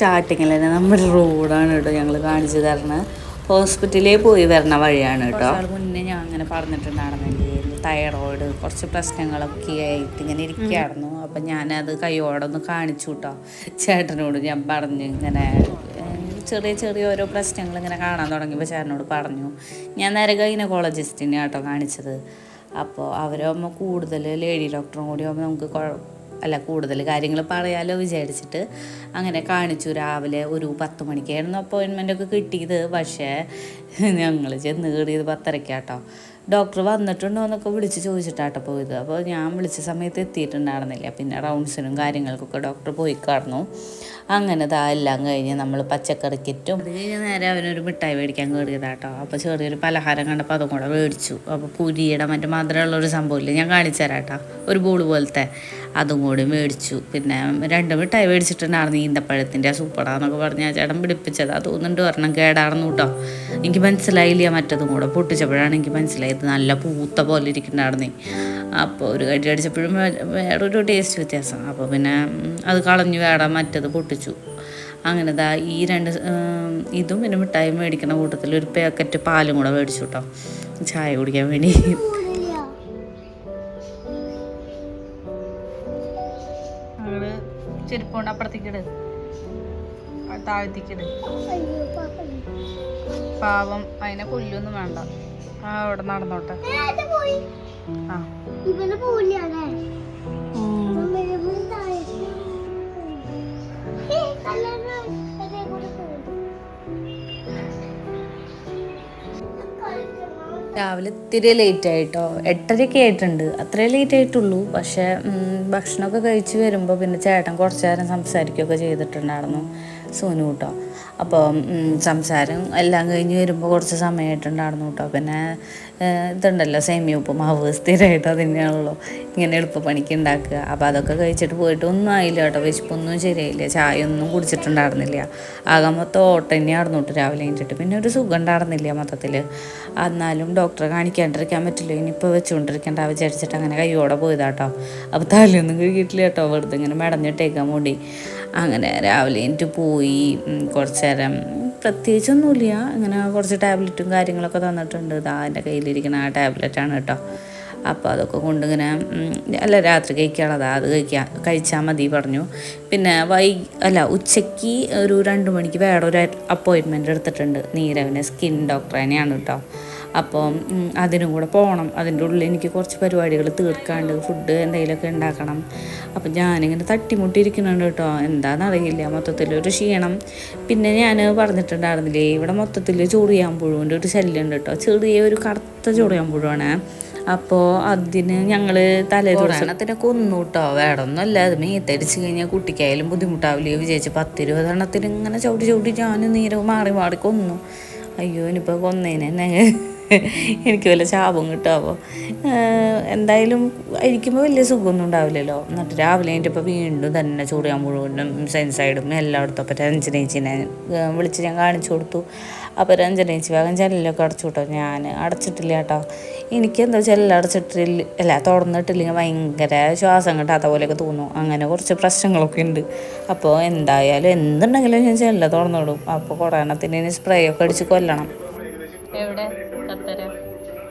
സ്റ്റാർട്ടിങ്ങിൽ തന്നെ നമ്മുടെ റോഡാണ് കേട്ടോ ഞങ്ങൾ കാണിച്ചു തരണത് ഹോസ്പിറ്റലിൽ പോയി വരണ വഴിയാണ് കേട്ടോ മുന്നേ ഞാൻ അങ്ങനെ പറഞ്ഞിട്ടുണ്ടായിരുന്നെങ്കിൽ തൈറോയിഡ് കുറച്ച് പ്രശ്നങ്ങളൊക്കെ ആയിട്ട് ഇങ്ങനെ ഇരിക്കുകയായിരുന്നു അപ്പം ഞാനത് കൈയോടൊന്ന് കാണിച്ചു കേട്ടോ ചേട്ടനോട് ഞാൻ പറഞ്ഞു ഇങ്ങനെ ചെറിയ ചെറിയ ഓരോ പ്രശ്നങ്ങൾ ഇങ്ങനെ കാണാൻ തുടങ്ങിയപ്പോൾ ചേട്ടനോട് പറഞ്ഞു ഞാൻ നേരെ ഗൈനക്കോളജിസ്റ്റിനെ കേട്ടോ കാണിച്ചത്. അപ്പോൾ അവരാകുമ്പോൾ കൂടുതൽ ലേഡി ഡോക്ടറും കൂടി ആകുമ്പോൾ നമുക്ക് അല്ല കൂടുതൽ കാര്യങ്ങൾ പറയാലോ വിചാരിച്ചിട്ട് അങ്ങനെ കാണിച്ചു രാവിലെ ഒരു പത്ത് മണിക്കായിരുന്നു അപ്പോയിൻമെന്റ് ഒക്കെ കിട്ടിയത്. പക്ഷേ ഞങ്ങൾ ചെന്ന് കയറിയത് പത്തരക്കാട്ടോ. ഡോക്ടർ വന്നിട്ടുണ്ടോ എന്നൊക്കെ വിളിച്ച് ചോദിച്ചിട്ടാട്ടോ പോയത്. അപ്പോൾ ഞാൻ വിളിച്ച സമയത്ത് എത്തിയിട്ടുണ്ടായിരുന്നില്ല. പിന്നെ റൗണ്ട്സിനും കാര്യങ്ങൾക്കൊക്കെ ഡോക്ടർ പോയി കാണുന്നു അങ്ങനെ ദാ എല്ലാം കഴിഞ്ഞ് നമ്മൾ പച്ചക്കറി കിറ്റും അത് കഴിഞ്ഞ് നേരെ അവനൊരു മിഠായി മേടിക്കാൻ കയറിയതാട്ടോ. അപ്പോൾ ചെറിയൊരു പലഹാരം കണ്ടപ്പോൾ അതും കൂടെ മേടിച്ചു. അപ്പോൾ പുരിയുടെ മറ്റു മധുരമുള്ളൊരു സംഭവമില്ല ഞാൻ കാണിച്ചു തരാം കേട്ടോ. ഒരു ബോൾ പോലത്തെ. അതും കൂടി മേടിച്ചു. പിന്നെ രണ്ട് മിഠായി മേടിച്ചിട്ടുണ്ടായിരുന്നു ഈന്തപ്പഴത്തിന്റെ സൂപ്പറാന്നൊക്കെ പറഞ്ഞ് ചേട്ടൻ പിടിപ്പിച്ചത്. അത് തോന്നുന്നുണ്ട് ഒരെണ്ണം കേടാണെന്ന് കേട്ടോ. എനിക്ക് മനസ്സിലായില്ല മറ്റതും കൂടെ. പൊട്ടിച്ചപ്പോഴാണ് എനിക്ക് മനസ്സിലായത് നല്ല പൂത്ത പോലെ ഇരിക്കുന്നുണ്ടായിരുന്നേ. അപ്പോൾ ഒരു കടി അടിച്ചപ്പോഴും വേറൊരു ടേസ്റ്റ് വ്യത്യാസം. അപ്പോൾ പിന്നെ അത് കളഞ്ഞു വേട മറ്റത് പൊട്ടിച്ചു. അങ്ങനെ ദാ ഈ രണ്ട് ഇതും പിന്നെ മിഠായി മേടിക്കുന്ന കൂട്ടത്തിൽ ഒരു പാക്കറ്റ് പാലും കൂടെ മേടിച്ചു കേട്ടോ. ചായ കുടിക്കാൻ വേണ്ടി. ചെരുപ്പുകൊണ്ട് അപ്പുറത്തേക്കിട് താഴ്ത്തിക്കിട് പാവം അതിനെ പുല്ലൊന്നും വേണ്ട. ആ അവിടെ നടന്നോട്ടെ. ആ. രാവിലെ ഇത്തിരി ലേറ്റ് ആയിട്ടോ. എട്ടരയൊക്കെ ആയിട്ടുണ്ട്. അത്രേ ലേറ്റ് ആയിട്ടുള്ളൂ. പക്ഷേ ഭക്ഷണമൊക്കെ കഴിച്ച് വരുമ്പോൾ പിന്നെ ചേട്ടൻ കുറച്ച് നേരം സംസാരിക്കുകയൊക്കെ ചെയ്തിട്ടുണ്ടായിരുന്നു. സോനു കേട്ടോ അപ്പോൾ സംസാരം എല്ലാം കഴിഞ്ഞ് വരുമ്പോൾ കുറച്ച് സമയമായിട്ടുണ്ടായിരുന്നു കേട്ടോ പിന്നെ ഇതുണ്ടല്ലോ സേമിയ ഉപ്പുമാവ് സ്ഥിരമായിട്ട് അത് തന്നെയാണല്ലോ ഇങ്ങനെ എളുപ്പപ്പണിക്ക് ഉണ്ടാക്കുക അപ്പോൾ അതൊക്കെ കഴിച്ചിട്ട് പോയിട്ട് ഒന്നും ആയില്ല കേട്ടോ വിശപ്പൊന്നും ശരിയായില്ല. ചായ ഒന്നും കുടിച്ചിട്ടുണ്ടായിരുന്നില്ല. ആകെ മൊത്തം ഓട്ടം തന്നെയായിരുന്നു കേട്ടോ രാവിലെ കഴിഞ്ഞിട്ട് പിന്നെ ഒരു സുഖം ഉണ്ടായിരുന്നില്ല മൊത്തത്തിൽ എന്നാലും ഡോക്ടറെ കാണിക്കാണ്ടിരിക്കാൻ പറ്റില്ല. ഇനിയിപ്പോൾ വെച്ചുകൊണ്ടിരിക്കേണ്ട വിചാരിച്ചിട്ട് അങ്ങനെ കൈയോടെ പോയതാട്ടോ അപ്പോൾ തലയൊന്നും കഴുകിയിട്ടില്ല കേട്ടോ വെറുതെ ഇങ്ങനെ മെടഞ്ഞിട്ടേക്കാൻ വേണ്ടി അങ്ങനെ രാവിലെ എനിക്ക് പോയി കുറച്ച് നേരം പ്രത്യേകിച്ചൊന്നുമില്ല. അങ്ങനെ കുറച്ച് ടാബ്ലറ്റും കാര്യങ്ങളൊക്കെ തന്നിട്ടുണ്ട്. ഇതാ എന്റെ കയ്യിലിരിക്കുന്ന ആ ടാബ്ലറ്റാണ് കേട്ടോ. അപ്പോൾ അതൊക്കെ കൊണ്ടിങ്ങനെ അല്ല രാത്രി കഴിക്കാനുള്ളതാ അത് കഴിക്കാൻ കഴിച്ചാൽ മതി പറഞ്ഞു. പിന്നെ വൈ അല്ല ഉച്ചയ്ക്ക് ഒരു രണ്ട് മണിക്ക് വേറെ ഒരു അപ്പോയിൻമെന്റ് എടുത്തിട്ടുണ്ട്. നീരവിനെ സ്കിൻ ഡോക്ടറേനെയാണ് കേട്ടോ. അപ്പോൾ ഉം, അതിനും കൂടെ പോകണം അതിന്റെ ഉള്ളിൽ എനിക്ക് കുറച്ച് പരിപാടികൾ തീർക്കാണ്ട് ഫുഡ് എന്തെങ്കിലുമൊക്കെ ഉണ്ടാക്കണം. അപ്പം ഞാനിങ്ങനെ തട്ടിമുട്ടിയിരിക്കുന്നുണ്ട് കേട്ടോ. എന്താണെന്നറിയില്ല മൊത്തത്തിൽ ഒരു ക്ഷീണം. പിന്നെ ഞാൻ പറഞ്ഞിട്ടുണ്ടായിരുന്നില്ലേ ഇവിടെ മൊത്തത്തിൽ ചൊറിയാൻ പുഴുവിന്റെ ഒരു ശല്യം ഉണ്ട് കേട്ടോ. ചെറിയ ഒരു കറുത്ത ചൊറിയാൻ പുഴുവാണ്. അപ്പോൾ അതിന് ഞങ്ങൾ തലേ ദിവസത്തിനൊക്കെ കൊന്നു കേട്ടോ. വേടൊന്നുമല്ല അത് മേത്തടിച്ച് കഴിഞ്ഞാൽ കുട്ടിക്കായാലും ബുദ്ധിമുട്ടാവില്ലേ വിചാരിച്ച് പത്തിരുപതെണ്ണത്തിന് ഇങ്ങനെ ചവിട്ടി ചവിട്ടി ഞാൻ നീരവ് മാറി മാറി കൊന്നു. അയ്യോ ഇനിയിപ്പോൾ കൊന്നേനെ എന്നെ. എനിക്ക് വല്ല ശാപം കിട്ടാവോ? എന്തായാലും ഇരിക്കുമ്പോൾ വലിയ സുഖമൊന്നും ഉണ്ടാവില്ലല്ലോ. എന്നിട്ട് രാവിലെ കഴിഞ്ഞപ്പോൾ വീണ്ടും തന്നെ ചൂടിയാൻ മുഴുവനും സെൻസൈഡും എല്ലായിടത്തും. അപ്പോൾ രഞ്ജനേച്ചിനെ വിളിച്ച് ഞാൻ കാണിച്ചു കൊടുത്തു. അപ്പോൾ രഞ്ജനേച്ചി വേഗം ജനലൊക്കെ അടച്ചു കേട്ടോ ഞാൻ അടച്ചിട്ടില്ല കേട്ടോ. എനിക്കെന്താ വെച്ചാൽ അടച്ചിട്ടില്ല അല്ല തുറന്നിട്ടില്ലെങ്കിൽ ഭയങ്കര ശ്വാസം കിട്ടാത്ത പോലെയൊക്കെ തോന്നും. അങ്ങനെ കുറച്ച് പ്രശ്നങ്ങളൊക്കെ ഉണ്ട്. അപ്പോൾ എന്തായാലും എന്തുണ്ടെങ്കിലും ഞാൻ ചെല്ല തുറന്നിടും അപ്പോൾ കൊറോണത്തിന് സ്പ്രേ ഒക്കെ അടിച്ച് കൊല്ലണം. എവിടെ? കത്തര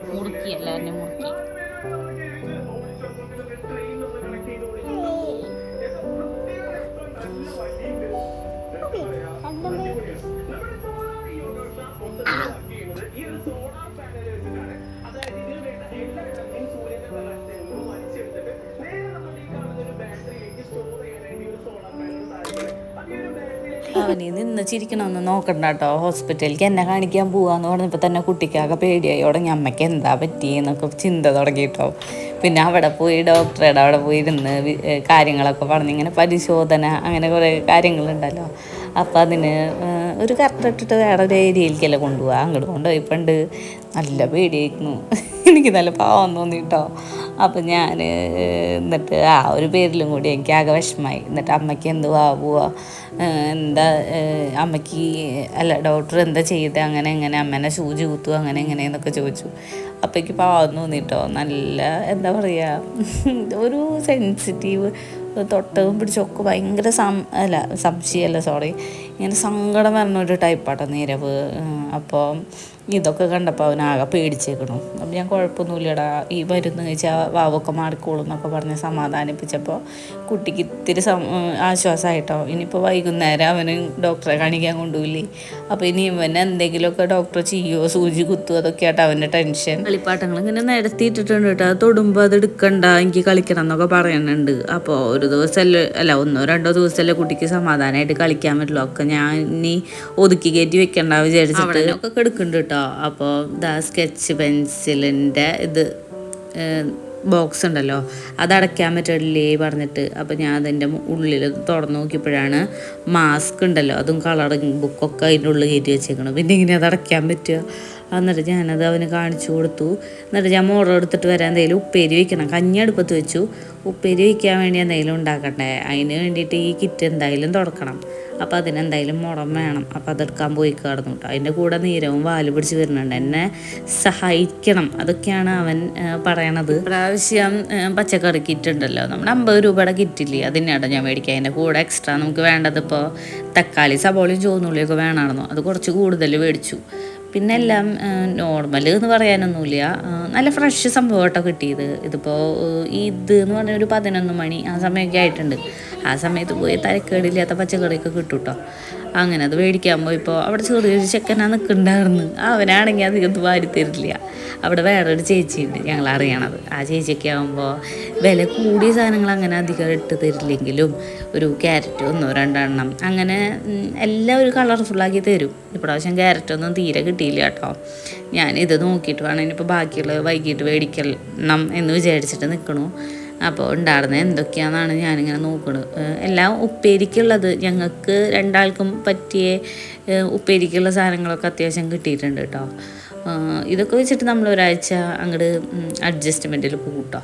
മുറുക്കിയല്ലേ അവന് നിന്ന് ചിരിക്കണമെന്ന് നോക്കണ്ട കേട്ടോ ഹോസ്പിറ്റലിലേക്ക് എന്നെ കാണിക്കാൻ പോവാന്ന് പറഞ്ഞപ്പോൾ തന്നെ കുട്ടിക്കാകെ പേടിയായി. തുടങ്ങി അമ്മയ്ക്ക് എന്താ പറ്റിയെന്നൊക്കെ ചിന്ത തുടങ്ങി കേട്ടോ പിന്നെ അവിടെ പോയി ഡോക്ടറുടെ അവിടെ പോയി ഇരുന്ന് കാര്യങ്ങളൊക്കെ പറഞ്ഞ് ഇങ്ങനെ പരിശോധന അങ്ങനെ കുറേ കാര്യങ്ങളുണ്ടല്ലോ. അപ്പം അതിന് ഒരു കറക്റ്റ് ഇട്ടിട്ട് വേറെ ഒരു ഏരിയയിലേക്കല്ലേ കൊണ്ടുപോകുക അങ്ങോട്ട് കൊണ്ടുപോയിപ്പണ്ട് നല്ല പേടിയായിരുന്നു. എനിക്ക് നല്ല പാവം തോന്നി കേട്ടോ അപ്പം ഞാൻ എന്നിട്ട് ആ ഒരു പേരിലും കൂടി എനിക്ക് ആകെ വിഷമായി എന്നിട്ട് അമ്മയ്ക്ക് എന്തുവാ പോവാ? എന്താ അമ്മയ്ക്ക് അല്ല ഡോക്ടർ എന്താ ചെയ്ത്? അങ്ങനെ എങ്ങനെ അമ്മേനെ സൂചി കുത്തു അങ്ങനെ എങ്ങനെയെന്നൊക്കെ ചോദിച്ചു. അപ്പേക്ക് പാവം തോന്നിട്ടോ. നല്ല എന്താ പറയുക ഒരു സെൻസിറ്റീവ് തൊട്ടവും പിടിച്ചൊക്കെ ഭയങ്കര സം അല്ല സംശയമല്ല സോറി ഇങ്ങനെ സങ്കടം വരണ ഒരു ടൈപ്പാട്ടോ നീരവ്. അപ്പോൾ ഇതൊക്കെ കണ്ടപ്പോൾ അവനാകെ പേടിച്ചേക്കണു. അപ്പം ഞാൻ കുഴപ്പമൊന്നുമില്ലടാ ഈ മരുന്ന് കഴിച്ചാൽ വാവൊക്കെ മാറിക്കോളും എന്നൊക്കെ പറഞ്ഞ് സമാധാനിപ്പിച്ചപ്പോൾ കുട്ടിക്ക് ഇത്തിരി സം ആശ്വാസമായിട്ടോ ഇനിയിപ്പോൾ വൈകുന്നേരം അവന് ഡോക്ടറെ കാണിക്കാൻ കൊണ്ടുപോയില്ലേ അപ്പോൾ ഇനി ഇവന് എന്തെങ്കിലുമൊക്കെ ഡോക്ടർ ചെയ്യുമോ സൂചി കുത്തുമോ അതൊക്കെ ആട്ടോ അവന്റെ ടെൻഷൻ. കളിപ്പാട്ടങ്ങൾ ഇങ്ങനെ നിരത്തിയിട്ടിട്ടുണ്ട് കേട്ടോ. അത് തൊടുമ്പോൾ അത് എടുക്കണ്ട എനിക്ക് കളിക്കണം എന്നൊക്കെ പറയുന്നുണ്ട്. അപ്പോൾ ഒരു ദിവസമല്ലേ അല്ല ഒന്നോ രണ്ടോ ദിവസമല്ലേ കുട്ടിക്ക് സമാധാനമായിട്ട് കളിക്കാൻ പറ്റുള്ളൂ. ഒക്കെ ഞാൻ ഇനി ഒതുക്കി കയറ്റി വെക്കണ്ട വിചാരിച്ചിട്ട് ഒക്കെ എടുക്കുന്നുണ്ട് കേട്ടോ. അപ്പോൾ ദാ സ്കെച്ച് പെൻസിലിന്റെ ഇത് ബോക്സ് ഉണ്ടല്ലോ അതടയ്ക്കാൻ പറ്റില്ലേ പറഞ്ഞിട്ട്. അപ്പോൾ ഞാൻ അതിന്റെ ഉള്ളിൽ തുറന്നു നോക്കിയപ്പോഴാണ് മാസ്ക് ഉണ്ടല്ലോ. അതും കളറിങ് ബുക്കൊക്കെ അതിന്റെ ഉള്ളിൽ കയറ്റി വെച്ചേക്കണം പിന്നെ ഇങ്ങനെ അത് അടയ്ക്കാൻ പറ്റുക. എന്നിട്ട് ഞാനത് അവന് കാണിച്ചു കൊടുത്തു. എന്നിട്ട് ഞാൻ മോറ എടുത്തിട്ട് വരാൻ എന്തെങ്കിലും ഉപ്പേരി വയ്ക്കണം കഞ്ഞി അടുപ്പത്ത് വെച്ചു. ഉപ്പേരി വയ്ക്കാൻ വേണ്ടി എന്തെങ്കിലും ഉണ്ടാക്കണ്ടേ അതിന് വേണ്ടിയിട്ട് ഈ കിറ്റ് എന്തായാലും തുറക്കണം അപ്പോൾ അതിനെന്തായാലും മുടം വേണം. അപ്പോൾ അതെടുക്കാൻ പോയി കിടന്നു കേട്ടോ അതിന്റെ കൂടെ നീരവും വാൽ പിടിച്ച് വരുന്നുണ്ട്. എന്നെ സഹായിക്കണം. അതൊക്കെയാണ് അവൻ പറയണത്. പ്രാവശ്യം പച്ചക്കറി കിറ്റ് ഉണ്ടല്ലോ. നമ്മുടെ അമ്പത് രൂപയുടെ കിറ്റില്ലേ അതിനാട്ടോ ഞാൻ മേടിക്കുക. അതിന്റെ കൂടെ എക്സ്ട്രാ നമുക്ക് വേണ്ടത് ഇപ്പോൾ തക്കാളി സബോളയും ചോന്നുള്ളിയൊക്കെ വേണമായിരുന്നു. അത് കുറച്ച് കൂടുതൽ മേടിച്ചു. പിന്നെ എല്ലാം നോർമൽ എന്ന് പറയാനൊന്നുമില്ല നല്ല ഫ്രഷ് സംഭവം കേട്ടോ കിട്ടിയത് ഇതിപ്പോൾ ഇത് എന്ന് പറഞ്ഞ ഒരു പതിനൊന്ന് മണി ആ സമയമൊക്കെ ആയിട്ടുണ്ട്. ആ സമയത്ത് പോയി തരക്കേടില്ലാത്ത പച്ചക്കറിയൊക്കെ കിട്ടും കേട്ടോ അങ്ങനെ അത് മേടിക്കാൻ പോയപ്പോൾ അവിടെ ചെറിയൊരു ചെക്കനാ നിൽക്കുന്നുണ്ടായിരുന്നു അവനാണെങ്കിൽ അധികം വാരി തരില്ല. അവിടെ വേറൊരു ചേച്ചിയുണ്ട് ഞങ്ങൾ അറിയണത്. ആ ചേച്ചിയൊക്കെ ആകുമ്പോൾ വില കൂടിയ സാധനങ്ങൾ അങ്ങനെ അധികം ഇട്ട് തരില്ലെങ്കിലും ഒരു ക്യാരറ്റ് ഒന്നോ രണ്ടെണ്ണം അങ്ങനെ എല്ലാം ഒരു കളർഫുള്ളാക്കി തരും. ഇപ്രാവശ്യം ക്യാരറ്റൊന്നും തീരെ കിട്ടിയില്ല കേട്ടോ. ഞാൻ ഇത് നോക്കിയിട്ട് വേണം ഇനിയിപ്പോൾ ബാക്കിയുള്ളത് വൈകിട്ട് മേടിക്കണം എന്ന് വിചാരിച്ചിട്ട് നിൽക്കണു അപ്പോൾ ഉണ്ടായിരുന്നത് എന്തൊക്കെയാണെന്നാണ് ഞാനിങ്ങനെ നോക്കുന്നത് എല്ലാം ഉപ്പേരിക്കുള്ളത്. ഞങ്ങൾക്ക് രണ്ടാൾക്കും പറ്റിയ ഉപ്പേരിക്കുള്ള സാധനങ്ങളൊക്കെ അത്യാവശ്യം കിട്ടിയിട്ടുണ്ട് കേട്ടോ. ഇതൊക്കെ വെച്ചിട്ട് നമ്മൾ ഒരാഴ്ച അങ്ങോട്ട് അഡ്ജസ്റ്റ്മെന്റിൽ കൂട്ടുക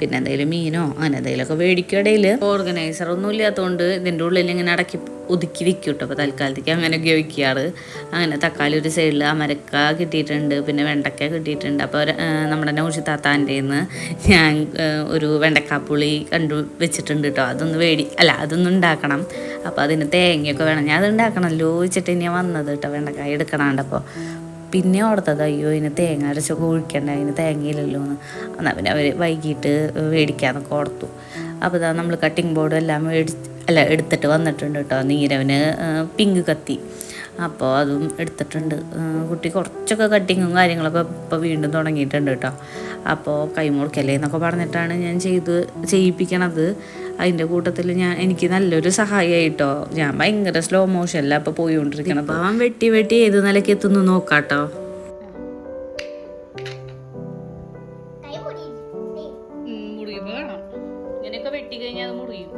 പിന്നെ എന്തെങ്കിലും മീനോ അങ്ങനെ എന്തെങ്കിലുമൊക്കെ മേടിക്കും ഇടയിൽ ഓർഗനൈസർ ഒന്നും ഇല്ലാത്തതുകൊണ്ട് ഇതിന്റെ ഉള്ളിൽ ഇങ്ങനെ അടക്കി ഒതുക്കി വെക്കും കേട്ടോ അപ്പോൾ തൽക്കാലത്തേക്ക് അങ്ങനെ ഉപയോഗിക്കാറ്. അങ്ങനെ തക്കാളി ഒരു സൈഡിൽ അമരക്ക കിട്ടിയിട്ടുണ്ട് പിന്നെ വെണ്ടക്ക കിട്ടിയിട്ടുണ്ട്. അപ്പോൾ നമ്മുടെ നൗഷി താത്താന്റെ നിന്ന് ഞാൻ ഒരു വെണ്ടക്കാപ്പുളി കണ്ടു വെച്ചിട്ടുണ്ട് കേട്ടോ അതൊന്ന് വേടി അല്ല അതൊന്നും ഉണ്ടാക്കണം. അപ്പോൾ അതിന് തേങ്ങയൊക്കെ വേണം. ഞാൻ അത് ഉണ്ടാക്കണമല്ലോ വെച്ചിട്ട് ഇനി വന്നത് കേട്ടോ വെണ്ടക്കായ എടുക്കണാണ്ടപ്പോൾ പിന്നെ ഓർത്തത് അയ്യോ ഇതിന് തേങ്ങ അരച്ചൊക്കെ ഒഴിക്കണ്ട അതിന് തേങ്ങയില്ലല്ലോ എന്ന്. എന്നാൽ പിന്നെ അവർ വൈകിട്ട് മേടിക്കാന്നൊക്കെ ഓർത്തു. അപ്പോൾ ഇതാ നമ്മൾ കട്ടിംഗ് ബോർഡും എല്ലാം മേടി അല്ല എടുത്തിട്ട് വന്നിട്ടുണ്ട് കേട്ടോ നീരവന് പിങ്ക് കത്തി. അപ്പോൾ അതും എടുത്തിട്ടുണ്ട്. കുട്ടി കുറച്ചൊക്കെ കട്ടിങ്ങും കാര്യങ്ങളൊക്കെ ഇപ്പോൾ വീണ്ടും തുടങ്ങിയിട്ടുണ്ട് കേട്ടോ അപ്പോൾ കൈമുറിക്കല്ലേ എന്നൊക്കെ പറഞ്ഞിട്ടാണ് ഞാൻ ചെയ്ത് ചെയ്യിപ്പിക്കണത്. അതിന്റെ കൂട്ടത്തിൽ ഞാൻ എനിക്ക് നല്ലൊരു സഹായമായിട്ടോ ഞാൻ ഭയങ്കര സ്ലോ മോഷനല്ല അപ്പോൾ പോയിക്കൊണ്ടിരിക്കണം അപ്പോൾ അവൻ വെട്ടി വെട്ടി ഏത് നിലയ്ക്ക് എത്തുന്നു നോക്കാട്ടോ. മുറിയുമ്പോൾ ഇങ്ങനെയൊക്കെ വെട്ടി കഴിഞ്ഞാൽ അത് മുറിയും.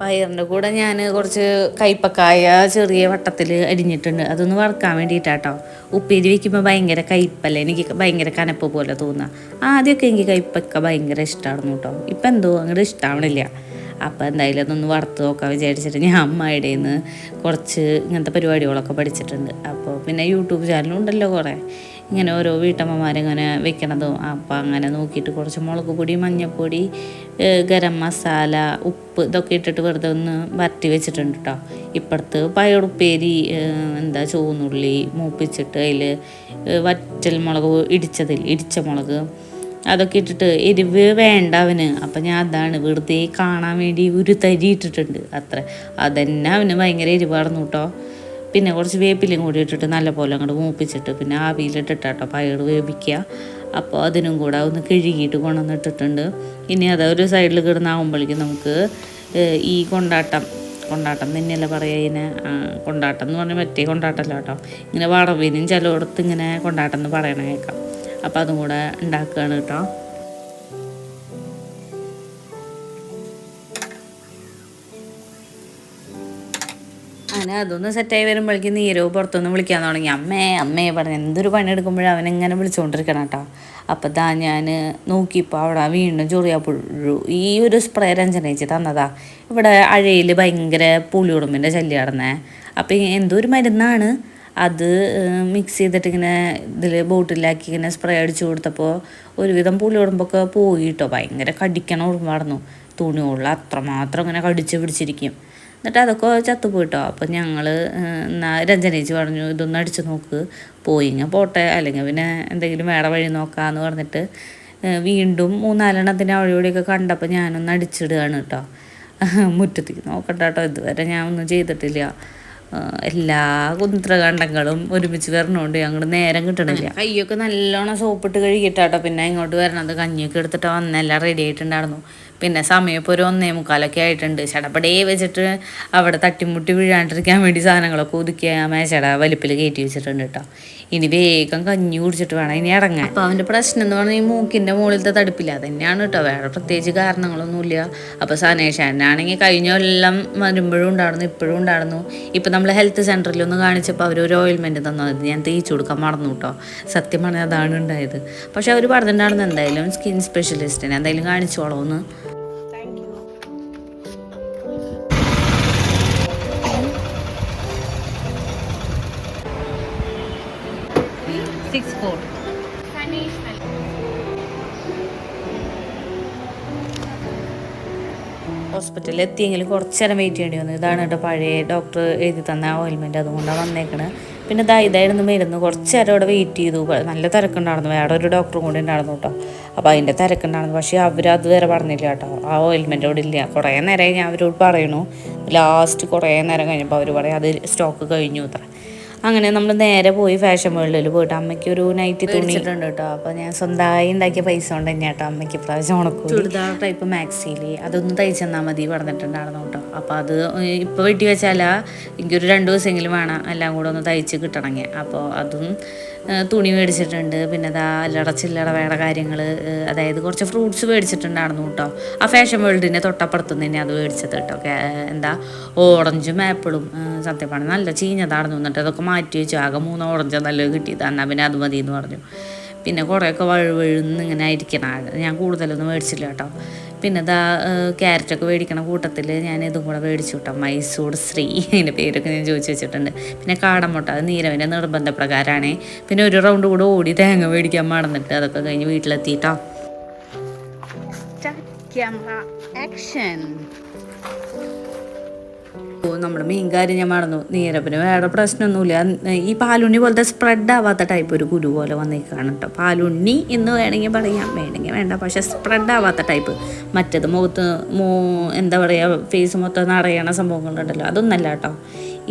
പയറിന്റെ കൂടെ ഞാൻ കുറച്ച് കയ്പക്കായ ചെറിയ വട്ടത്തിൽ അരിഞ്ഞിട്ടുണ്ട്. അതൊന്ന് വറുക്കാൻ വേണ്ടിയിട്ടാട്ടോ ഉപ്പേരി വയ്ക്കുമ്പോൾ ഭയങ്കര കയ്പല്ലേ എനിക്ക് ഭയങ്കര കനപ്പ് പോലെ തോന്നുക ആദ്യമൊക്കെ എനിക്ക് കയ്പക്ക ഭയങ്കര ഇഷ്ടമാണ് കേട്ടോ ഇപ്പം എന്തോ അങ്ങോട്ട് ഇഷ്ടമാവണില്ല അപ്പോൾ എന്തായാലും അതൊന്ന് വറുത്ത് നോക്കാൻ വിചാരിച്ചിട്ട് ഞാൻ അമ്മയുടെ നിന്ന് കുറച്ച് ഇങ്ങനത്തെ പരിപാടികളൊക്കെ പഠിച്ചിട്ടുണ്ട്. അപ്പോൾ പിന്നെ യൂട്യൂബ് ചാനലും ഉണ്ടല്ലോ കുറേ. ഇങ്ങനെ ഓരോ വീട്ടമ്മമാരിങ്ങനെ വെക്കണതും. അപ്പം അങ്ങനെ നോക്കിയിട്ട് കുറച്ച് മുളക് പൊടി മഞ്ഞൾപ്പൊടി ഗരം മസാല ഉപ്പ് ഇതൊക്കെ ഇട്ടിട്ട് വെറുതെ ഒന്ന് വരട്ടി വെച്ചിട്ടുണ്ട് കേട്ടോ ഇപ്പുറത്ത് പയറുപ്പേരി എന്താ ചുവന്നുള്ളി മൂപ്പിച്ചിട്ട് അതിൽ വറ്റൽ മുളക് ഇടിച്ചതിൽ ഇടിച്ച മുളക് അതൊക്കെ ഇട്ടിട്ട് എരിവ് വേണ്ട അവന്. അപ്പം ഞാൻ അതാണ് വെറുതെ കാണാൻ വേണ്ടി ഒരു തരി ഇട്ടിട്ടുണ്ട്. അത്ര. അതന്നെ അവന് ഭയങ്കര എരിവാർന്നു കേട്ടോ പിന്നെ കുറച്ച് വേപ്പിലയും കൂടി ഇട്ടിട്ട് നല്ലപോലെ അങ്ങോട്ട് മൂപ്പിച്ചിട്ട് പിന്നെ ആവിയിലിട്ടിട്ട് കേട്ടോ പയർ വേവിക്കുക. അപ്പോൾ അതിനും കൂടെ ഒന്ന് കിഴുകിയിട്ട് കൊണ്ടുവന്നിട്ടിട്ടുണ്ട്. ഇനി അത് ഒരു സൈഡിൽ കിടന്നാകുമ്പോഴേക്കും നമുക്ക് ഈ കൊണ്ടാട്ടം കൊണ്ടാട്ടം തന്നെയല്ല പറയുക ഇതിനെ? കൊണ്ടാട്ടം എന്ന് പറഞ്ഞാൽ മറ്റേ കൊണ്ടാട്ടമല്ല കേട്ടോ. ഇങ്ങനെ വറവിനും ചിലയിടത്ത് ഇങ്ങനെ കൊണ്ടാട്ടം എന്ന് പറയണ കേൾക്കാം അപ്പോൾ അതും കൂടെ ഉണ്ടാക്കുകയാണ് കേട്ടോ. അങ്ങനെ അതൊന്ന് സെറ്റായി വരുമ്പോഴേക്കും നീരവ് പുറത്തുനിന്ന് വിളിക്കാൻ തുടങ്ങി. അമ്മേ അമ്മേ പറഞ്ഞു എന്തൊരു പണി എടുക്കുമ്പോഴും അവനെങ്ങനെ വിളിച്ചുകൊണ്ടിരിക്കണം കേട്ടോ അപ്പം താ ഞാൻ നോക്കിയപ്പോൾ അവിടെ വീണ്ടും ചൊറിയാപ്പുഴു ഈ ഒരു സ്പ്രേ രഞ്ജനയിച്ച് തന്നതാ. ഇവിടെ അഴയിൽ ഭയങ്കര പുളിയുടുമ്പിന്റെ ശല്യം നടന്നേ അപ്പം എന്തോ ഒരു മരുന്നാണ്? അത് മിക്സ് ചെയ്തിട്ട് ഇങ്ങനെ ഇതിൽ ബോട്ടിലാക്കി ഇങ്ങനെ സ്പ്രേ അടിച്ചു കൊടുത്തപ്പോൾ ഒരുവിധം പുളി ഉടുമ്പൊക്കെ പോയിട്ടോ ഭയങ്കര കടിക്കണ ഉറുമ്പായിരുന്നു. തുണിയുള്ള അത്രമാത്രം ഇങ്ങനെ കടിച്ചു പിടിച്ചിരിക്കും. എന്നിട്ട് അതൊക്കെ ചത്തുപോയിട്ടോ. അപ്പം ഞങ്ങൾ എന്നാ രഞ്ജനേച്ചി പറഞ്ഞു ഇതൊന്ന് അടിച്ചു നോക്ക്. പോയിങ്ങ പോട്ടെ. അല്ലെങ്കിൽ പിന്നെ എന്തെങ്കിലും വേറെ വഴി നോക്കാമെന്ന് പറഞ്ഞിട്ട് വീണ്ടും മൂന്നാലെണ്ണത്തിന്റെ അവിടെയൊക്കെ കണ്ടപ്പോൾ ഞാനൊന്ന് അടിച്ചിടുകയാണ് കേട്ടോ. മുറ്റത്തേക്ക് നോക്കണ്ട കേട്ടോ. ഇതുവരെ ഞാൻ ഒന്നും ചെയ്തിട്ടില്ല. എല്ലാ കുന്ത്രകണ്ടങ്ങളും ഒരുമിച്ച് വരണോണ്ട് ഞങ്ങൾ നേരം കിട്ടണില്ല. കയ്യൊക്കെ നല്ലോണം സോപ്പിട്ട് കഴുകിയിട്ടാട്ടോ പിന്നെ ഇങ്ങോട്ട് വരണത്. കഞ്ഞിയൊക്കെ എടുത്തിട്ട് വന്നെല്ലാം റെഡി ആയിട്ടുണ്ടായിരുന്നു. പിന്നെ സമയപ്പൊരു ഒന്നേ മുക്കാലൊക്കെ ആയിട്ടുണ്ട്. ചടപടേ വെച്ചിട്ട് അവിടെ തട്ടിമുട്ടി വീഴാണ്ടിരിക്കാൻ വേണ്ടി സാധനങ്ങളൊക്കെ ഒതുക്കി ആ മേശട വലിപ്പിൽ കയറ്റി വെച്ചിട്ടുണ്ട് കേട്ടോ ഇനി വേഗം കഞ്ഞി കുടിച്ചിട്ട് വേണം ഇനി ഇറങ്ങാൻ. അപ്പോൾ അവന്റെ പ്രശ്നം എന്ന് പറഞ്ഞാൽ ഈ മൂക്കിന്റെ മുകളിലത്തെ തടുപ്പില്ല. തന്നെയാണ് കേട്ടോ വേറെ പ്രത്യേകിച്ച് കാരണങ്ങളൊന്നുമില്ല. അപ്പോൾ സനേഷാനാണെങ്കിൽ കഴിഞ്ഞ കൊല്ലം വരുമ്പോഴും ഉണ്ടായിരുന്നു ഇപ്പോഴും ഉണ്ടായിരുന്നു. ഇപ്പം നമ്മൾ ഹെൽത്ത് സെന്ററിൽ ഒന്ന് കാണിച്ചപ്പോൾ അവർ ഒരു ഓയിൽമെന്റ് തന്നത് ഞാൻ തേച്ച് കൊടുക്കാൻ മറന്നു കേട്ടോ സത്യമാണ് അതാണ് ഉണ്ടായത്. പക്ഷെ അവർ പറഞ്ഞിട്ടുണ്ടായിരുന്നു എന്തായാലും സ്കിൻ സ്പെഷ്യലിസ്റ്റിനെ എന്തായാലും കാണിച്ചോളൂ ഒന്ന് സിക്സ് ഫോർ ഹോസ്പിറ്റലിൽ എത്തിയെങ്കിലും കുറച്ച് നേരം വെയിറ്റ് ചെയ്യേണ്ടി വന്നു. ഇതാണ് കേട്ടോ പഴയ ഡോക്ടർ എഴുതി തന്ന ഓയിൽമെന്റ് അതുകൊണ്ടാണ് വന്നേക്കണത് പിന്നെ ദാ ഇതായിരുന്നു മരുന്ന്. കുറച്ച് നേരം അവിടെ വെയിറ്റ് ചെയ്തു. നല്ല തിരക്കുണ്ടായിരുന്നു. വേറെ ഒരു ഡോക്ടർ കൂടി ഉണ്ടായിരുന്നു കേട്ടോ. അപ്പോൾ അതിന്റെ തിരക്കുണ്ടായിരുന്നു. പക്ഷേ അവർ അതുവരെ പറഞ്ഞില്ല കേട്ടോ. ആ ഓയിൽമെന്റ് അവിടെ ഇല്ല. കുറേ നേരമായി ഞാൻ അവരോട് പറയണു. ലാസ്റ്റ് കുറേ നേരം കഴിഞ്ഞപ്പോൾ അവർ പറയും അത് സ്റ്റോക്ക് കഴിഞ്ഞു അത്ര. അങ്ങനെ നമ്മൾ നേരെ പോയി ഫാഷൻ വേൾഡിൽ പോയിട്ട് അമ്മയ്ക്ക് ഒരു നൈറ്റി തുണിച്ചിട്ടുണ്ട് കേട്ടോ. അപ്പോൾ ഞാൻ സ്വന്തമായി ഉണ്ടാക്കിയ പൈസ കൊണ്ട് തന്നെ കേട്ടോ അമ്മയ്ക്ക് പ്രാവശ്യം ഉണക്കും ചുരിദാർ ടൈപ്പ് മാക്സിയിൽ അതൊന്നും തയ്ച്ചു തന്നാൽ മതി പറഞ്ഞിട്ടുണ്ടായിരുന്നു കേട്ടോ. അപ്പോൾ അത് ഇപ്പോൾ വെട്ടി വെച്ചാൽ എനിക്കൊരു രണ്ട് ദിവസമെങ്കിലും വേണം എല്ലാം കൂടെ ഒന്ന് തയ്ച്ച് കിട്ടണമെങ്കിൽ. അപ്പോൾ അതും തുണി മേടിച്ചിട്ടുണ്ട്. പിന്നെ അതാ അല്ലട ചില്ലട വേറെ കാര്യങ്ങൾ അതായത് കുറച്ച് ഫ്രൂട്ട്സ് മേടിച്ചിട്ടുണ്ടായിരുന്നു കേട്ടോ. ആ ഫാഷൻ വേൾഡിന്റെ തൊട്ടപ്പുറത്തുനിന്ന് തന്നെ അത് മേടിച്ചത് കേട്ടോ. എന്താ ഓറഞ്ചും ആപ്പിളും സത്യം പറഞ്ഞാൽ നല്ല ചീഞ്ഞതാണെന്ന് തോന്നിട്ട് അതൊക്കെ മാറ്റി വെച്ചു. ആകെ മൂന്ന് ഓറഞ്ച് നല്ലത് കിട്ടിയത്. എന്നാൽ പിന്നെ അത് മതി എന്ന് പറഞ്ഞു. പിന്നെ കുറേയൊക്കെ വഴുവഴുന്ന് ഇങ്ങനെ ആയിരിക്കണം ഞാൻ കൂടുതലൊന്നും മേടിച്ചില്ല കേട്ടോ. പിന്നെ ഇതാ ക്യാരറ്റൊക്കെ മേടിക്കണ കൂട്ടത്തിൽ ഞാൻ ഇതും കൂടെ മേടിച്ചു കേട്ടോ. മൈസൂർ ശ്രീ അതിന്റെ പേരൊക്കെ ഞാൻ ചോദിച്ചു വെച്ചിട്ടുണ്ട്. പിന്നെ കാടമുട്ട അത് നീരവിന്റെ നിർബന്ധപ്രകാരമാണ് പിന്നെ ഒരു റൗണ്ട് കൂടെ ഓടി തേങ്ങ മേടിക്കാൻ മറന്നിട്ട് അതൊക്കെ കഴിഞ്ഞ് വീട്ടിലെത്തിയിട്ടോ ക്യാമറ ആക്ഷൻ നമ്മുടെ മീൻകാരി ഞാൻ മറന്നു. നീരപ്പിന് വേറെ പ്രശ്നമൊന്നുമില്ല. ഈ പാലുണ്ണി പോലത്തെ സ്പ്രെഡ് ആവാത്ത ടൈപ്പ് ഒരു കുരു പോലെ വന്നേക്കാണ് കേട്ടോ പാലുണ്ണി എന്ന് വേണമെങ്കിൽ പറയാം വേണമെങ്കിൽ വേണ്ട. പക്ഷേ സ്പ്രെഡ് ആവാത്ത ടൈപ്പ് മറ്റത് മുഖത്ത് മൂ എന്താ പറയുക ഫേസ് മൊത്തം നിറയണ സംഭവങ്ങളുണ്ടല്ലോ. അതൊന്നല്ല കേട്ടോ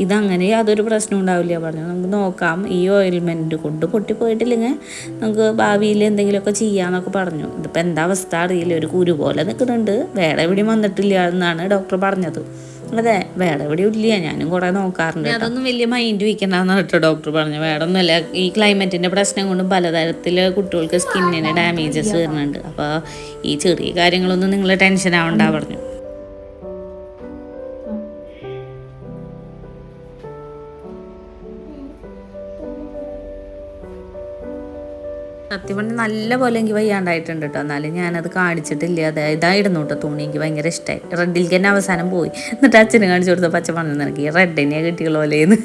ഇതങ്ങനെ യാതൊരു പ്രശ്നം ഉണ്ടാവില്ല. പറഞ്ഞു നമുക്ക് നോക്കാം. ഈ ഓയിൽമെന്റ് കൊണ്ട് പൊട്ടിപ്പോയിട്ടില്ലെങ്കിൽ നമുക്ക് ഭാവിയിൽ എന്തെങ്കിലുമൊക്കെ ചെയ്യാമെന്നൊക്കെ പറഞ്ഞു. ഇതിപ്പോൾ എന്താ അവസ്ഥ അറിയില്ല. ഒരു കുരു പോലെ നിൽക്കുന്നുണ്ട്. വേറെ എവിടെയും വന്നിട്ടില്ല എന്നാണ് ഡോക്ടർ പറഞ്ഞത്. അതെ വേറെ എവിടെയും ഇല്ല. ഞാനും കുറെ നോക്കാറുണ്ട് അതൊന്നും വലിയ മൈൻഡ് വയ്ക്കണ്ടെന്ന് കേട്ടോ ഡോക്ടർ പറഞ്ഞു. വേറെ ഒന്നുമല്ല ഈ ക്ലൈമറ്റിന്റെ പ്രശ്നം കൊണ്ട് പലതരത്തിൽ കുട്ടികൾക്ക് സ്കിന്നിന് ഡാമേജസ് വരുന്നുണ്ട്. അപ്പൊ ഈ ചെറിയ കാര്യങ്ങളൊന്നും നിങ്ങൾ ടെൻഷൻ ആവണ്ട പറഞ്ഞു. സത്യം പറഞ്ഞാൽ നല്ല പോലെ എനിക്ക് വയ്യാണ്ടായിട്ടുണ്ട് കേട്ടോ എന്നാലും ഞാനത് കാണിച്ചിട്ടില്ല. അത് ഇതായിരുന്നു കേട്ടോ തുണി എനിക്ക് ഭയങ്കര ഇഷ്ടമായി റെഡിലേക്ക് തന്നെ അവസാനം പോയി. എന്നിട്ട് അച്ഛനെ കാണിച്ചു കൊടുത്ത പച്ച പറഞ്ഞു നിനക്ക് ഈ റെഡ് തന്നെയാണ് കിട്ടിയുള്ളൂ അല്ലേന്ന്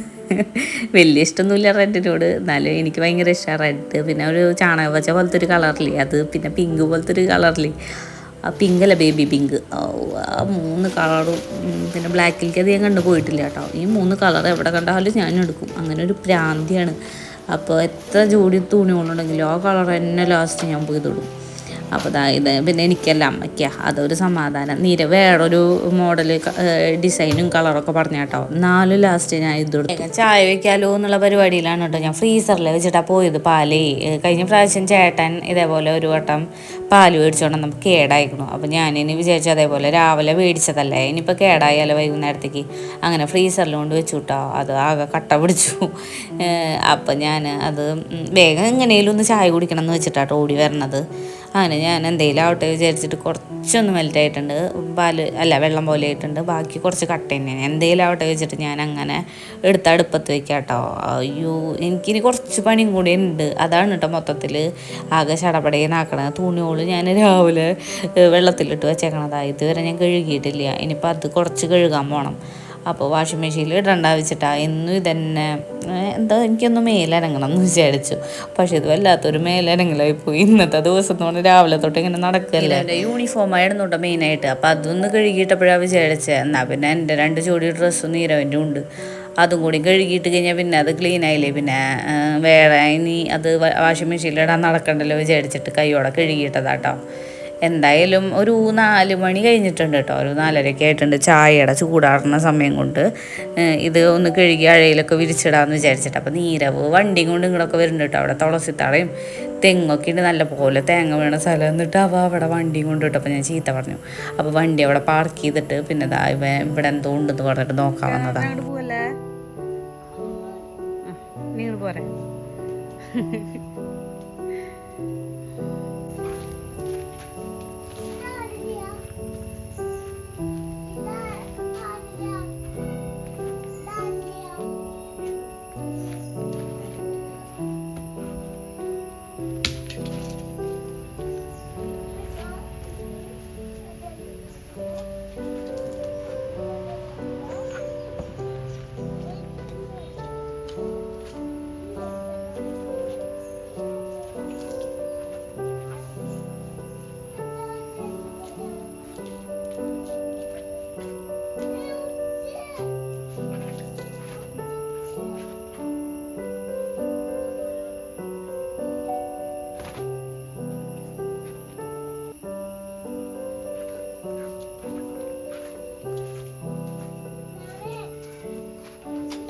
വലിയ ഇഷ്ടമൊന്നുമില്ല റെഡിനോട് എന്നാലും എനിക്ക് ഭയങ്കര ഇഷ്ടമാണ് റെഡ് പിന്നെ ഒരു ചാണക പച്ച പോലത്തെ ഒരു കളറില്ലേ അത് പിന്നെ പിങ്ക് പോലത്തെ ഒരു കളറില്ലേ ആ പിങ്ക് അല്ല ബേബി പിങ്ക് ആ മൂന്ന് കളറും പിന്നെ ബ്ലാക്കിലേക്ക് അത് ഞാൻ കണ്ടു പോയിട്ടില്ല കേട്ടോ ഈ മൂന്ന് കളർ എവിടെ കണ്ടാലും ഞാൻ എടുക്കും. അങ്ങനെ ഒരു പ്രാന്തിയാണ് അപ്പോൾ എത്ര ജോഡി തുണികളുണ്ടെങ്കിലും ആ കളർ തന്നെ ലാസ്റ്റ് ഞാൻ പോയി തൊടും അപ്പോൾ ഇതാ ഇത് പിന്നെ എനിക്കല്ല അമ്മയ്ക്കാ അതൊരു സമാധാനം. നീര വേറൊരു മോഡൽ ഡിസൈനും കളറൊക്കെ പറഞ്ഞ കേട്ടോ. നാല് ലാസ്റ്റ് ഞാൻ ഇത് ചായ വെക്കാലോ എന്നുള്ള പരിപാടിയിലാണ് കേട്ടോ ഞാൻ ഫ്രീസറിൽ വെച്ചിട്ടാണ് പോയത് പാൽ. കഴിഞ്ഞ പ്രാവശ്യം ചേട്ടൻ ഇതേപോലെ ഒരു വട്ടം പാൽ മേടിച്ചോണ്ട് നമുക്ക് കേടായിരുന്നു അപ്പോൾ ഞാനിനി വിചാരിച്ചു അതേപോലെ രാവിലെ മേടിച്ചതല്ലേ. ഇനിയിപ്പോൾ കേടായാലോ വൈകുന്നേരത്തേക്ക്. അങ്ങനെ ഫ്രീസറിൽ കൊണ്ട് വെച്ചു കേട്ടോ അത് ആകെ കട്ട പിടിച്ചു. അപ്പം ഞാൻ അത് വേഗം എങ്ങനെയെങ്കിലും ഒന്ന് ചായ കുടിക്കണം എന്ന് വെച്ചിട്ടാട്ടോ ഓടി വരണത്. അങ്ങനെ ഞാൻ എന്തെങ്കിലും ആവട്ടെ വിചാരിച്ചിട്ട് കുറച്ചൊന്ന് മെൽറ്റായിട്ടുണ്ട് പാൽ അല്ല വെള്ളം പോലെ ആയിട്ടുണ്ട്. ബാക്കി കുറച്ച് കട്ട തന്നെയാണ്. എന്തെങ്കിലും ആവട്ടെ വെച്ചിട്ട് ഞാൻ അങ്ങനെ എടുത്ത് അടുപ്പത്ത് വെക്കാം കേട്ടോ അയ്യോ എനിക്കിനി കുറച്ച് പണിയും കൂടി ഉണ്ട്. അതാണ് കേട്ടോ മൊത്തത്തിൽ ആകെ ചടപടേനാക്കണത് തുണിയോൾ ഞാൻ രാവിലെ വെള്ളത്തിലിട്ട് വെച്ചേക്കണതാണ് ഇതുവരെ ഞാൻ കഴുകിയിട്ടില്ല. ഇനിയിപ്പോൾ അത് കുറച്ച് കഴുകാൻ പോകണം അപ്പോൾ വാഷിംഗ് മെഷീനിൽ ഇടണ്ട വെച്ചിട്ടാ എന്നും ഇതന്നെ. എന്താ എനിക്കൊന്ന് മേലിറങ്ങണം എന്ന് വിചാരിച്ചു. പക്ഷെ ഇത് വല്ലാത്തൊരു മേലിറങ്ങലായി പോയി. ഇന്നത്തെ ദിവസം എന്ന് രാവിലെ തൊട്ട് ഇങ്ങനെ നടക്കല്ലേ? യൂണിഫോം ആയിരുന്നു കേട്ടോ മെയിനായിട്ട് അപ്പോൾ അതൊന്ന് കഴുകിയിട്ടപ്പോഴാണ് വിചാരിച്ചത് എന്നാൽ പിന്നെ എന്റെ രണ്ട് ജോഡി ഡ്രസ്സും നീരവന്റെ ഉണ്ട്. അതും കൂടി കഴുകിയിട്ട് കഴിഞ്ഞാൽ പിന്നെ അത് ക്ലീൻ ആയില്ലേ? പിന്നെ വേറെ ഇനി അത് വാഷിംഗ് മെഷീനിലിടാൻ നടക്കണ്ടല്ലോ വിചാരിച്ചിട്ട് കൈയോടെ കഴുകിയിട്ടതാട്ടോ. എന്തായാലും ഒരു നാല് മണി കഴിഞ്ഞിട്ടുണ്ട് കേട്ടോ. ഒരു നാലരയൊക്കെ ആയിട്ടുണ്ട്. ചായയുടെ ചൂടാറുന്ന സമയം കൊണ്ട് ഇത് ഒന്ന് കഴുകി അഴയിലൊക്കെ വിരിച്ചിടാമെന്ന് വിചാരിച്ചിട്ട്. അപ്പോൾ നീരവ് വണ്ടിയും കൊണ്ട് ഇങ്ങോട്ടൊക്കെ വരുന്നുണ്ട് കേട്ടോ. അവിടെ തുളസിത്താളയും തെങ്ങൊക്കെ ഉണ്ട്. നല്ല പോലെ തേങ്ങ വീണ സ്ഥലം എന്നിട്ട് അവ അവിടെ വണ്ടിയും കൊണ്ട് ഇട്ടപ്പോൾ ഞാൻ ചീത്ത പറഞ്ഞു. അപ്പോൾ വണ്ടി അവിടെ പാർക്ക് ചെയ്തിട്ട് പിന്നെ ദാ ഇവ ഇവിടെ എന്തോ ഉണ്ടെന്ന് പറഞ്ഞിട്ട് നോക്കാൻ വന്നതാണ് നീർ പോരെ.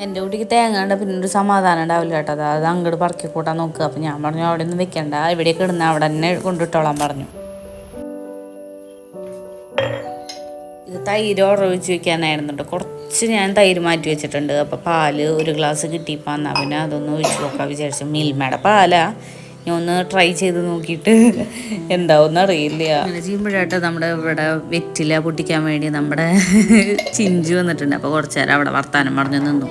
എന്റെ കുട്ടിക്ക് തേങ്ങാണ്ട് പിന്നെ ഒരു സമാധാനം ഉണ്ടാവില്ല കേട്ടോ. അത് അങ്ങോട്ട് പറക്കി കൂട്ടാൻ നോക്കുക അപ്പം ഞാൻ പറഞ്ഞു അവിടെ നിന്ന് വെക്കണ്ട ഇവിടേക്ക് ഇടുന്ന അവിടെ തന്നെ കൊണ്ടിട്ടോളാൻ പറഞ്ഞു. ഇത് തൈര് ഉറവിച്ച് വെക്കാനായിരുന്നു കേട്ടോ കുറച്ച് ഞാൻ തൈര് മാറ്റി വെച്ചിട്ടുണ്ട്. അപ്പോൾ പാൽ ഒരു ഗ്ലാസ് കിട്ടിയപ്പോൾ എന്നാൽ പിന്നെ അതൊന്ന് ഒഴിച്ച് നോക്കാൻ വിചാരിച്ചു. മിൽമയുടെ പാലാ. ഞാൻ ഒന്ന് ട്രൈ ചെയ്ത് നോക്കിയിട്ട് എന്താവും അറിയില്ല. അങ്ങനെ ചെയ്യുമ്പോഴായിട്ട് നമ്മുടെ ഇവിടെ വെറ്റില പൊട്ടിക്കാൻ വേണ്ടി നമ്മുടെ ചിഞ്ചു വന്നിട്ടുണ്ട്. അപ്പോൾ കുറച്ച് നേരം അവിടെ വർത്താനം പറഞ്ഞു നിന്നു.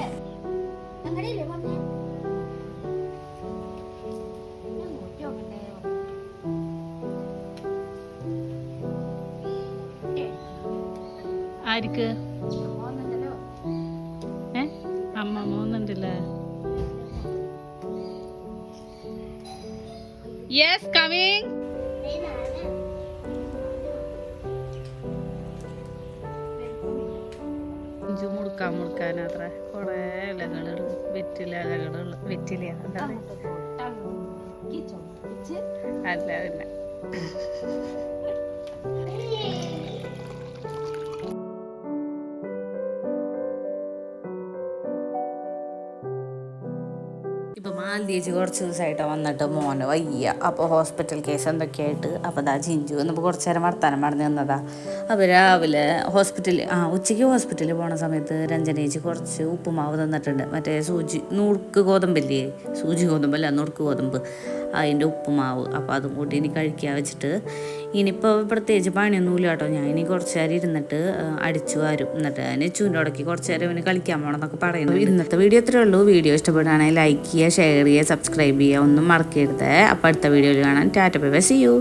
ആർക്ക്? ഏ? അമ്മ മൂന്നുണ്ടല്ലേ? യെസ് കമ്മിങ് ഇഞ്ചു മുറുക്കാൻ മുറുക്കാനത്ര. കൊറേ ഇലകളുള്ളു വെറ്റില ഇലകളുള്ളു വെറ്റില അല്ല അല്ല. അല്ല ഇപ്പം മാലദ്യേച്ച് കുറച്ച് ദിവസമായിട്ട് വന്നിട്ട് മോന് വയ്യ. അപ്പോൾ ഹോസ്പിറ്റൽ കേസ് എന്തൊക്കെയായിട്ട്? അപ്പോൾ ദാ ജിഞ്ചു എന്നിപ്പോൾ കുറച്ച് നേരം വർത്താനം പറഞ്ഞു തന്നതാ അപ്പോൾ രാവിലെ ഹോസ്പിറ്റലിൽ ആ ഉച്ചയ്ക്ക് ഹോസ്പിറ്റലിൽ പോണ സമയത്ത് രഞ്ജനേജി കുറച്ച് ഉപ്പുമാവ് തന്നിട്ടുണ്ട്. മറ്റേ സൂചി നുറുക്ക് ഗോതമ്പില്ലേ? സൂചി ഗോതമ്പല്ല നുറുക്ക് ഗോതമ്പ്. അതിന്റെ ഉപ്പുമാവ്. അപ്പോൾ അതും കൂടി ഇനി കഴിക്കാൻ വെച്ചിട്ട്. ഇനിയിപ്പോൾ പ്രത്യേകിച്ച് പണിയൊന്നുമില്ല കേട്ടോ. ഞാൻ ഇനി കുറച്ച് നേരം ഇരുന്നിട്ട് അടിച്ചു വാരും. എന്നിട്ട് അതിന് ചൂണ്ടോടക്കി കുറച്ച് നേരം ഇവന് കളിക്കാൻ പോകണം എന്നൊക്കെ പറയുന്നു ഇന്നത്തെ വീഡിയോ ഇത്രയേ ഉള്ളൂ. വീഡിയോ ഇഷ്ടപ്പെടുകയാണെങ്കിൽ ലൈക്ക് ചെയ്യുക ഷെയർ ചെയ്യുക സബ്സ്ക്രൈബ് ചെയ്യുക. ഒന്നും മറക്കരുത്. അപ്പോൾ അടുത്ത വീഡിയോയിൽ കാണാൻ ടാറ്റ ബൈ സി യു